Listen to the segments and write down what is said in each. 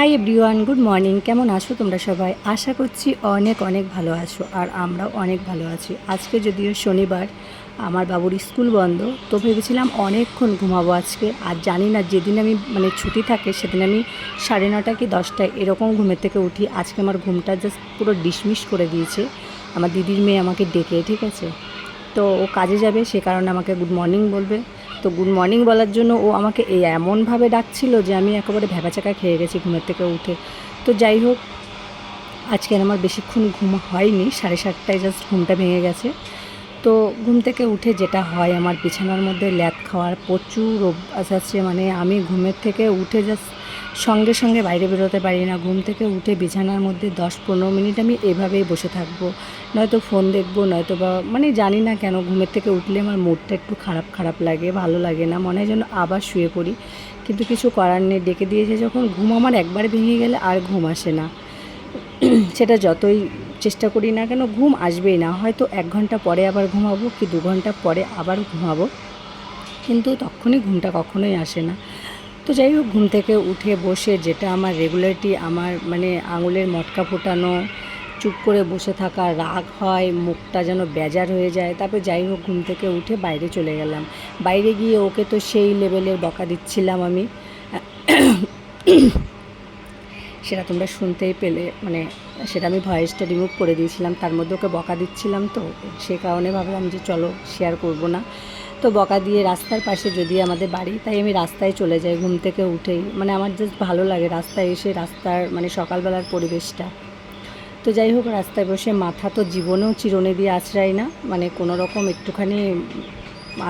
Hi everyone good morning কেমন আছো তোমরা সবাই? আশা করছি অনেক অনেক ভালো আছো আর আমরাও অনেক ভালো আছি। আজকে যদিও শনিবার, আমার বাবুর স্কুল বন্ধ, তো ভেবেছিলাম অনেকক্ষণ ঘুমাবো আজকে। আর জানি না, যেদিন আমি মানে ছুটি থাকে সেদিন আমি সাড়ে নটা কি দশটায় এরকম ঘুমের থেকে উঠি। আজকে আমার ঘুমটা জাস্ট পুরো ডিসমিস করে দিয়েছে। আমার দিদির মেয়ে আমাকে ডেকে, ঠিক আছে? তো ও কাজে যাবে, সে কারণে আমাকে গুড মর্নিং বলবে। তো গুড মর্নিং বলার জন্য ও আমাকে এই এমনভাবে ডাকছিল যে আমি একেবারে ভেবাচাকা খেয়ে গেছি ঘুমের থেকে উঠে। তো যাই হোক, আজকে আমার বেশিক্ষণ ঘুম হয়নি, সাড়ে সাতটায় জাস্ট ঘুমটা ভেঙে গেছে। তো ঘুম থেকে উঠে যেটা হয় আমার বিছানার মধ্যে ল্যাদ খাওয়ার প্রচুর অভ্যাস আছে মানে আমি ঘুমের থেকে উঠে জাস্ট সঙ্গে সঙ্গে বাইরে বেরোতে পারি না। ঘুম থেকে উঠে বিছানার মধ্যে দশ পনেরো মিনিট আমি এভাবেই বসে থাকব। নয়তো ফোন দেখব, নয়তো বা মানে জানি না কেন ঘুমের থেকে উঠলে আমার মুডটা একটু খারাপ খারাপ লাগে, ভালো লাগে না, মনে হয় যেন আবার শুয়ে পড়ি। কিন্তু কিছু করার নেই, ডেকে দিয়েছে যখন ঘুম আমার একবার ভেঙে গেলে আর ঘুম আসে না। সেটা যতই চেষ্টা করি না কেন ঘুম আসবেই না। হয়তো এক ঘণ্টা পরে আবার ঘুমাবো, কি দু ঘণ্টা পরে আবার ঘুমাবো। কিন্তু তখনই ঘুমটা কখনোই আসে না। তো যাই হোক, ঘুম থেকে উঠে বসে যেটা আমার রেগুলারিটি আমার মানে আঙুলের মটকা ফোটানো, চুপ করে বসে থাকা, রাগ হয়, মুখটা যেন বেজার হয়ে যায়, তারপর যাই হোক, ঘুম থেকে উঠে বাইরে চলে গেলাম। বাইরে গিয়ে ওকে তো সেই লেভেলের বকা দিচ্ছিলাম আমি। সেটা তোমরা শুনতেই পেলে মানে সেটা আমি ভয়েসটা রিমুভ করে দিয়েছিলাম, তার মধ্যে ওকে বকা দিচ্ছিলাম তো, সে কারণে ভাবলাম যে চলো শেয়ার করব না। তো বকা দিয়ে রাস্তার পাশে যদি আমাদের বাড়ি, তাই আমি রাস্তায় চলে যাই, ঘুম থেকে উঠেই। মানে আমার জাস্ট ভালো লাগে রাস্তায় এসে রাস্তার মানে সকালবেলার পরিবেশটা। তো যাই হোক, রাস্তায় বসে মাথা তো জীবনেও চিরনে দিয়ে আছড়াই না। মানে কোনো রকম একটুখানি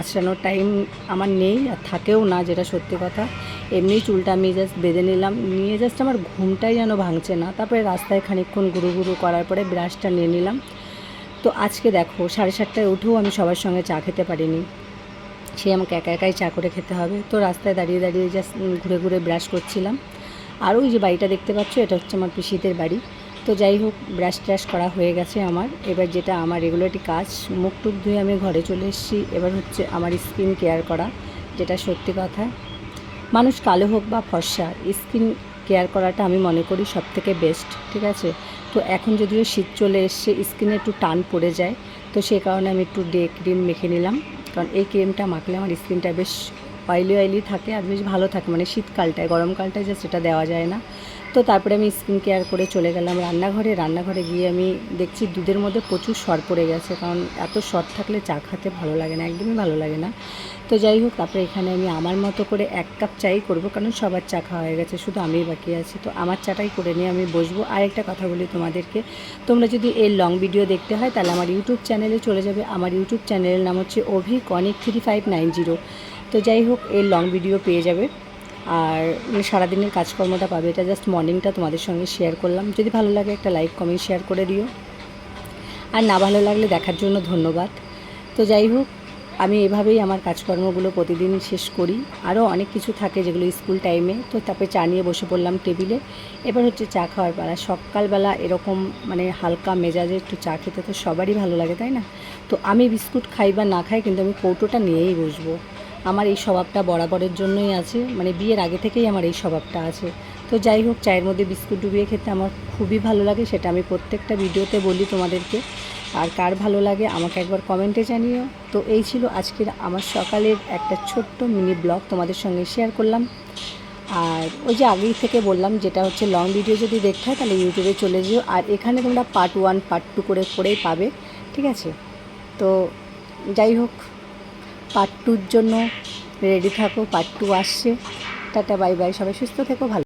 আছড়ানোর টাইম আমার নেই আর থাকেও না, যেটা সত্যি কথা। এমনি চুলটা আমি জাস্ট বেঁধে নিলাম। নিয়ে জাস্ট আমার ঘুমটাই যেন ভাঙছে না। তারপরে রাস্তায় খানিকক্ষণ গুরু গুরু করার পরে ব্রাশটা নিয়ে নিলাম। তো আজকে দেখো, সাড়ে সাতটায় উঠেও আমি সবার সঙ্গে চা খেতে পারিনি। সে আমাকে একা একাই চা করে খেতে হবে। তো রাস্তায় দাঁড়িয়ে দাঁড়িয়ে জাস্ট ঘুরে ঘুরে ব্রাশ করছিলাম। আর ওই যে বাড়িটা দেখতে পাচ্ছ, এটা হচ্ছে আমার পিসিদের বাড়ি। তো যাই হোক ব্রাশ ট্রাশ করা হয়ে গেছে আমার। এবার যেটা আমার রেগুলারটি কাজ, মুখ টুক ধুয়ে আমি ঘরে চলে এসেছি। এবার হচ্ছে আমার স্কিন কেয়ার করা, যেটা সত্যি কথা। মানুষ কালো হোক বা ফর্সা স্কিন কেয়ার করাটা আমি মনে করি সব থেকে বেস্ট ঠিক আছে? তো এখন যদিও শীত চলে এসছে স্কিনে একটু টান পড়ে যায়, তো সেই কারণে আমি একটু ডে ক্রিম মেখে নিলাম। কারণ এই ক্রিমটা মাখলে আমার স্কিনটা বেশ অয়েলি অয়েলি থাকে আর বেশ ভালো থাকে। মানে শীতকালটায়, গরমকালটায় যে সেটা দেওয়া যায় না। তো তারপরে আমি স্কিন কেয়ার করে চলে গেলাম রান্নাঘরে। রান্নাঘরে গিয়ে আমি দেখছি দুধের মধ্যে প্রচুর সর পড়ে গেছে, কারণ এত সর থাকলে চা খেতে ভালো লাগে না, একদমই ভালো লাগে না। তো যাই হোক, তারপরে এখানে আমি আমার মতো করে এক কাপ চাই করব, কারণ সবার চা খাওয়া হয়ে গেছে, শুধু আমিই বাকি আছি। তো আমার চাটাই করে নিয়ে আমি বসবো। আর একটা কথা বলি তোমাদেরকে, তোমরা যদি এই লং ভিডিও দেখতে হয়, তাহলে আমার ইউটিউব চ্যানেলে চলে যাবে। আমার ইউটিউব চ্যানেলের নাম হচ্ছে Abhi Konik three five nine zero তো যাই হোক এই লং ভিডিও পেয়ে যাবে। আর মানে সারাদিনের কাজকর্মটা পাবে, এটা জাস্ট মর্নিংটা তোমাদের সঙ্গে শেয়ার করলাম। যদি ভালো লাগে একটা লাইক কমেন্ট শেয়ার করে দিও। আর না ভালো লাগলে দেখার জন্য ধন্যবাদ। তো যাই হোক, আমি এভাবেই আমার কাজকর্মগুলো প্রতিদিন শেষ করি। আরও অনেক কিছু থাকে যেগুলো স্কুল টাইমে তো তারপরে চা নিয়ে বসে পড়লাম টেবিলে এবার হচ্ছে চা খাওয়ার পালা। সকালবেলা এরকম মানে হালকা মেজাজে একটু চা খেতে তো সবারই ভালো লাগে, তাই না? তো আমি বিস্কুট খাই বা না খাই কিন্তু আমি কৌটোটা নিয়েই বসবো। আমার এই স্বভাবটা বরাবরের জন্যই আছে। মানে বিয়ের আগে থেকেই আমার এই স্বভাবটা আছে। তো যাই হোক, চায়ের মধ্যে বিস্কুট ডুবিয়ে খেতে আমার খুবই ভালো লাগে, সেটা আমি প্রত্যেকটা ভিডিওতে বলি তোমাদেরকে। আর কার ভালো লাগে আমাকে একবার কমেন্টে জানিও। তো এই ছিল আজকের আমার সকালের একটা ছোট্ট মিনি ব্লগ তোমাদের সঙ্গে শেয়ার করলাম। আর ওই যে আগেই থেকে বললাম, যেটা হচ্ছে লং ভিডিও যদি দেখতে হয়, তাহলে ইউটিউবে চলে যেও। আর এখানে তোমরা পার্ট ওয়ান পার্ট টু করে, করেই পাবে। ঠিক আছে? তো যাই হোক। পার্ট টুর জন্য রেডি থাকো পার্ট টু আসছে। টাটা বাই বাই সবাই সুস্থ থেকো, ভালো